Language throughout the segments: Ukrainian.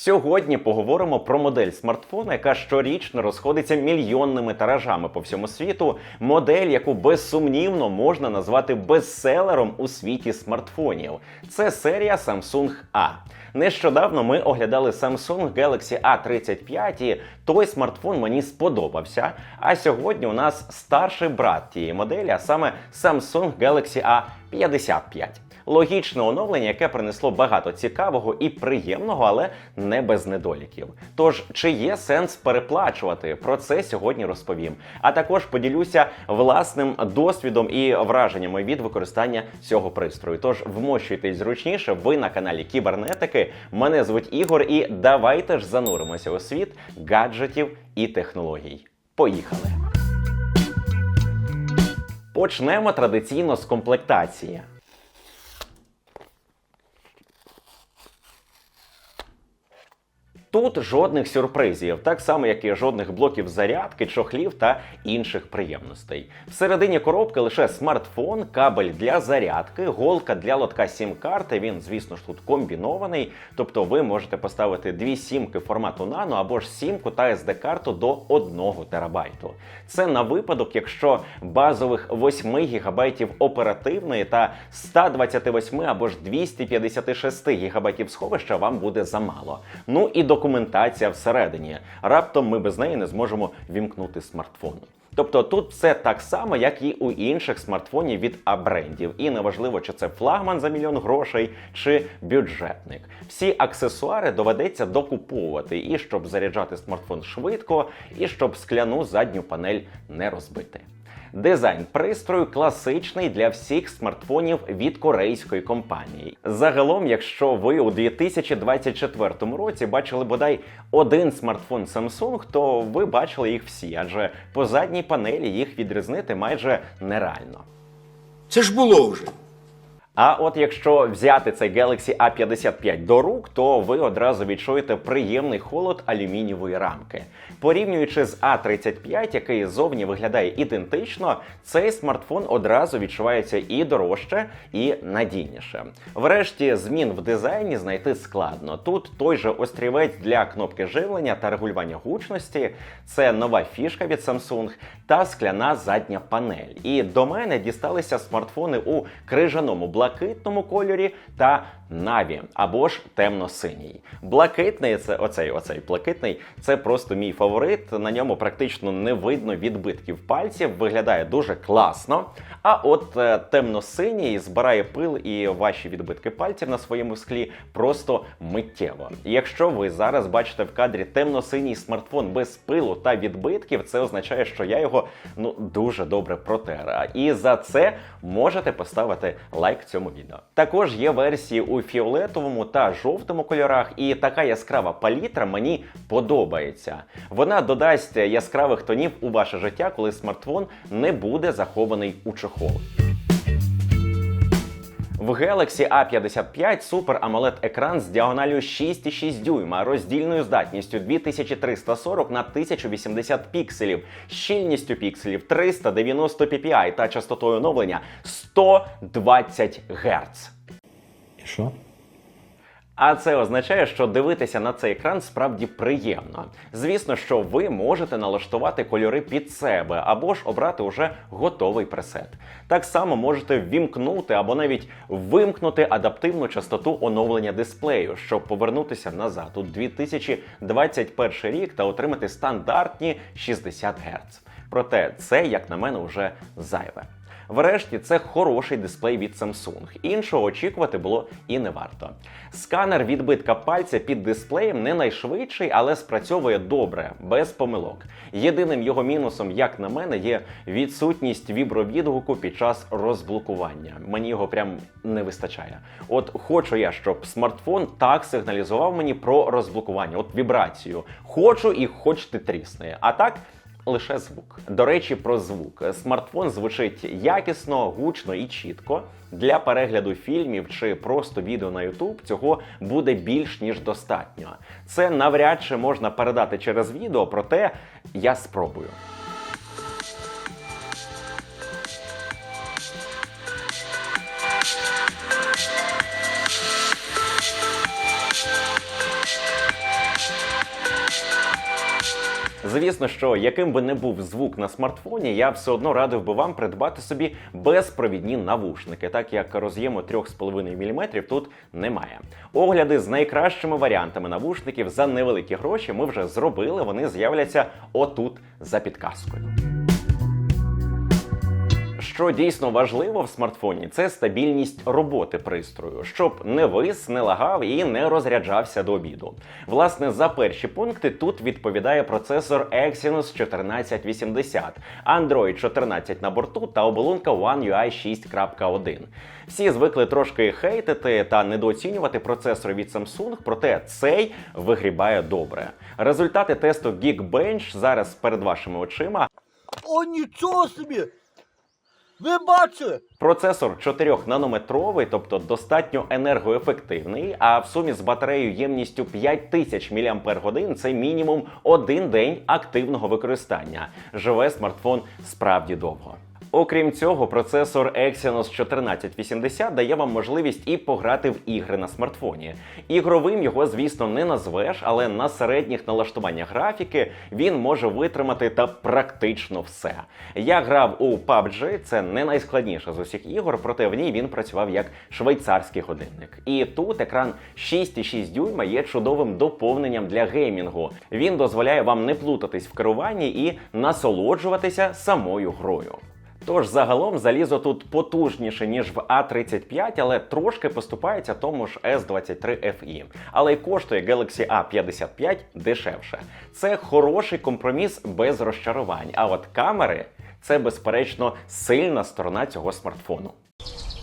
Сьогодні поговоримо про модель смартфона, яка щорічно розходиться мільйонними тиражами по всьому світу. Модель, яку безсумнівно можна назвати бестселером у світі смартфонів. Це серія Samsung A. Нещодавно ми оглядали Samsung Galaxy A35, і той смартфон мені сподобався. А сьогодні у нас старший брат тієї моделі, а саме Samsung Galaxy A55. Логічне оновлення, яке принесло багато цікавого і приємного, але не без недоліків. Тож, чи є сенс переплачувати? Про це сьогодні розповім. А також поділюся власним досвідом і враженнями від використання цього пристрою. Тож вмощуйтесь зручніше. Ви на каналі Кібернетики. Мене звуть Ігор, і давайте ж зануримося у світ гаджетів і технологій. Поїхали! Почнемо традиційно з комплектації. Тут жодних сюрпризів, так само як і жодних блоків зарядки, чохлів та інших приємностей. Всередині коробки лише смартфон, кабель для зарядки, голка для лотка сім-карти. Він, звісно ж, тут комбінований. Тобто ви можете поставити дві сімки формату нано або ж сімку та SD-карту до 1 терабайту. Це на випадок, якщо базових 8 гігабайтів оперативної та 128 або ж 256 гігабайтів сховища вам буде замало. Ну і документація всередині. Раптом ми без неї не зможемо вімкнути смартфон. Тобто тут все так само, як і у інших смартфонів від А-брендів. І неважливо, чи це флагман за мільйон грошей, чи бюджетник. Всі аксесуари доведеться докуповувати, і щоб заряджати смартфон швидко, і щоб скляну задню панель не розбити. Дизайн пристрою класичний для всіх смартфонів від корейської компанії. Загалом, якщо ви у 2024 році бачили бодай один смартфон Samsung, то ви бачили їх всі, адже по задній панелі їх відрізнити майже нереально. Це ж було вже. А от якщо взяти цей Galaxy A55 до рук, то ви одразу відчуєте приємний холод алюмінієвої рамки. Порівнюючи з A35, який зовні виглядає ідентично, цей смартфон одразу відчувається і дорожче, і надійніше. Врешті змін в дизайні знайти складно. Тут той же острівець для кнопки живлення та регулювання гучності, це нова фішка від Samsung та скляна задня панель. І до мене дісталися смартфони у крижаному блакитному кольорі та наві або ж темно-синій. Блакитний це оцей, оцей блакитний. Це просто мій фаворит. На ньому практично не видно відбитків пальців. Виглядає дуже класно. А от е, темно-синій збирає пил і ваші відбитки пальців на своєму склі просто миттєво. Якщо ви зараз бачите в кадрі темно-синій смартфон без пилу та відбитків, це означає, що я його ну дуже добре протер. І за це можете поставити лайк цьому відео. Також є версії у фіолетовому та жовтому кольорах, і така яскрава палітра мені подобається. Вона додасть яскравих тонів у ваше життя, коли смартфон не буде захований у чохол. В Galaxy A55 Super AMOLED екран з діагоналю 6,6 дюйма, роздільною здатністю 2340 на 1080 пікселів, щільністю пікселів 390 ppi та частотою оновлення 120 Гц. Що? А це означає, що дивитися на цей екран справді приємно. Звісно, що ви можете налаштувати кольори під себе або ж обрати уже готовий пресет. Так само можете ввімкнути або навіть вимкнути адаптивну частоту оновлення дисплею, щоб повернутися назад у 2021 рік та отримати стандартні 60 Гц. Проте це, як на мене, вже зайве. Врешті це хороший дисплей від Samsung. Іншого очікувати було і не варто. Сканер відбитка пальця під дисплеєм не найшвидший, але спрацьовує добре, без помилок. Єдиним його мінусом, як на мене, є відсутність вібровідгуку під час розблокування. Мені його прям не вистачає. От хочу я, щоб смартфон так сигналізував мені про розблокування, от вібрацію. Хочу і хоч ти трісне. А так лише звук. До речі, про звук. Смартфон звучить якісно, гучно і чітко. Для перегляду фільмів чи просто відео на YouTube цього буде більш ніж достатньо. Це навряд чи можна передати через відео, проте я спробую. Звісно, що яким би не був звук на смартфоні, я все одно радив би вам придбати собі безпровідні навушники, так як роз'єму 3,5 мм тут немає. Огляди з найкращими варіантами навушників за невеликі гроші ми вже зробили. Вони з'являться отут за підказкою. Що дійсно важливо в смартфоні, це стабільність роботи пристрою, щоб не вис, не лагав і не розряджався до обіду. Власне, за перші пункти тут відповідає процесор Exynos 1480, Android 14 на борту та оболонка One UI 6.1. Всі звикли трошки хейтити та недооцінювати процесори від Samsung, проте цей вигрібає добре. Результати тесту Geekbench зараз перед вашими очима. О, нічого собі! Ви бачили? Процесор 4-нанометровий, тобто достатньо енергоефективний, а в сумі з батареєю ємністю 5000 мАч це мінімум один день активного використання. Живе смартфон справді довго. Окрім цього, процесор Exynos 1480 дає вам можливість і пограти в ігри на смартфоні. Ігровим його, звісно, не назвеш, але на середніх налаштуваннях графіки він може витримати та практично все. Я грав у PUBG, це не найскладніша з усіх ігор, проте в ній він працював як швейцарський годинник. І тут екран 6,6 дюйма є чудовим доповненням для геймінгу. Він дозволяє вам не плутатись в керуванні і насолоджуватися самою грою. Тож загалом залізо тут потужніше, ніж в А35, але трошки поступається тому ж S23 FE. Але й коштує Galaxy A55 дешевше. Це хороший компроміс без розчарувань. А от камери це безперечно сильна сторона цього смартфону.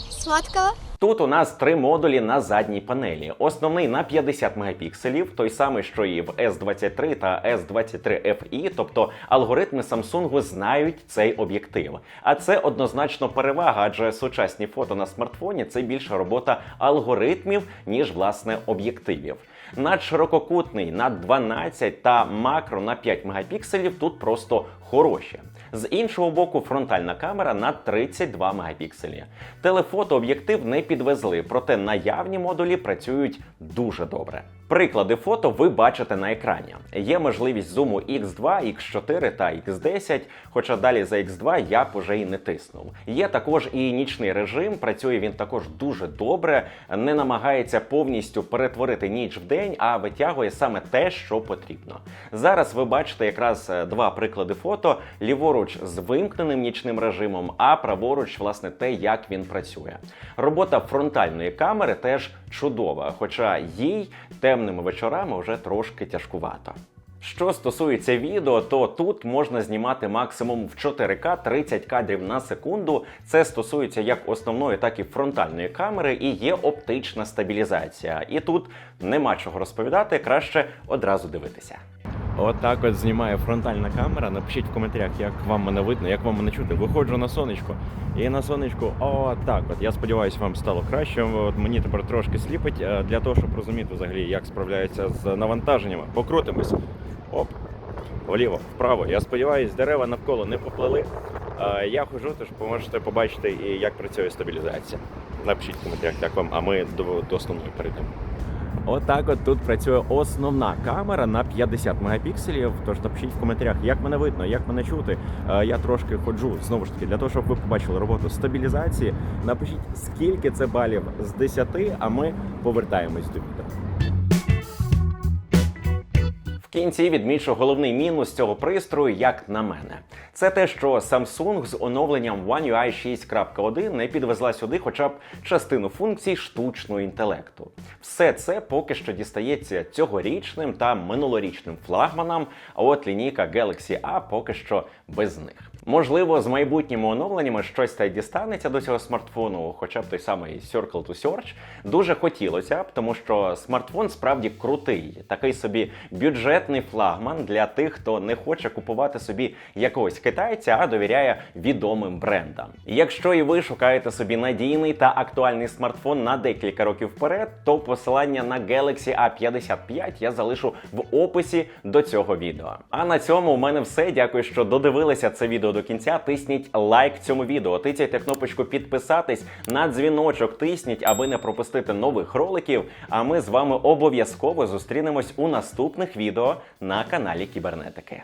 Сладкого? Тут у нас три модулі на задній панелі. Основний на 50 мегапікселів, той самий, що і в S23 та S23 FE, тобто алгоритми Samsung знають цей об'єктив. А це однозначно перевага, адже сучасні фото на смартфоні це більша робота алгоритмів, ніж власне об'єктивів. Надширококутний на 12 та макро на 5 мегапікселів тут просто хороші. З іншого боку, фронтальна камера на 32 мегапікселі. Телефотооб'єктив не підвезли, проте наявні модулі працюють дуже добре. Приклади фото ви бачите на екрані. Є можливість зуму X2, X4 та X10, хоча далі за X2 я б уже і не тиснув. Є також і нічний режим, працює він також дуже добре, не намагається повністю перетворити ніч в день, а витягує саме те, що потрібно. Зараз ви бачите якраз е, два приклади фото: ліворуч з вимкненим нічним режимом, а праворуч, власне, те, як він працює. Робота фронтальної камери теж чудова, хоча їй темними вечорами вже трошки тяжкувато. Що стосується відео, то тут можна знімати максимум в 4К 30 кадрів на секунду. Це стосується як основної, так і фронтальної камери, і є оптична стабілізація. І тут нема чого розповідати, краще одразу дивитися. Отак от знімає фронтальна камера. Напишіть в коментарях, як вам мене видно, як вам мене чути. Виходжу на сонечко, і на сонечку, о, так от. Я сподіваюся, вам стало краще. От мені тепер трошки сліпить е, для того, щоб розуміти взагалі, як справляються з навантаженнями. Покрутимось. Оп. Вліво, вправо. Я сподіваюся, дерева навколо не поплили. Е, Я хожу, тож можете побачити, і як працює стабілізація. Напишіть в коментарях, як вам, а ми до, до основної перейдемо. Отак от тут працює основна камера на 50 мегапікселів. Тож напишіть в коментарях, як мене видно, як мене чути. Е, Я трошки ходжу знову ж таки для того, щоб ви побачили роботу стабілізації. Напишіть, скільки це балів з 10, а ми повертаємось до відео. Кінці відмічу головний мінус цього пристрою, як на мене. Це те, що Samsung з оновленням One UI 6.1 не підвезла сюди хоча б частину функцій штучного інтелекту. Все це поки що дістається цьогорічним та минулорічним флагманам, а от лінійка Galaxy A поки що без них. Можливо, з майбутніми оновленнями щось та й дістанеться до цього смартфону, хоча б той самий Circle to Search. Дуже хотілося б, тому що смартфон справді крутий, такий собі бюджетний флагман для тих, хто не хоче купувати собі якогось китайця, а довіряє відомим брендам. Якщо і ви шукаєте собі надійний та актуальний смартфон на декілька років вперед, то посилання на Galaxy A55 я залишу в описі до цього відео. А на цьому у мене все. Дякую, що додивилися це відео до кінця. Тисніть лайк цьому відео, тицяйте кнопочку підписатись на дзвіночок. Тисніть, аби не пропустити нових роликів. А ми з вами обов'язково зустрінемось у наступних відео на каналі Кібернетики.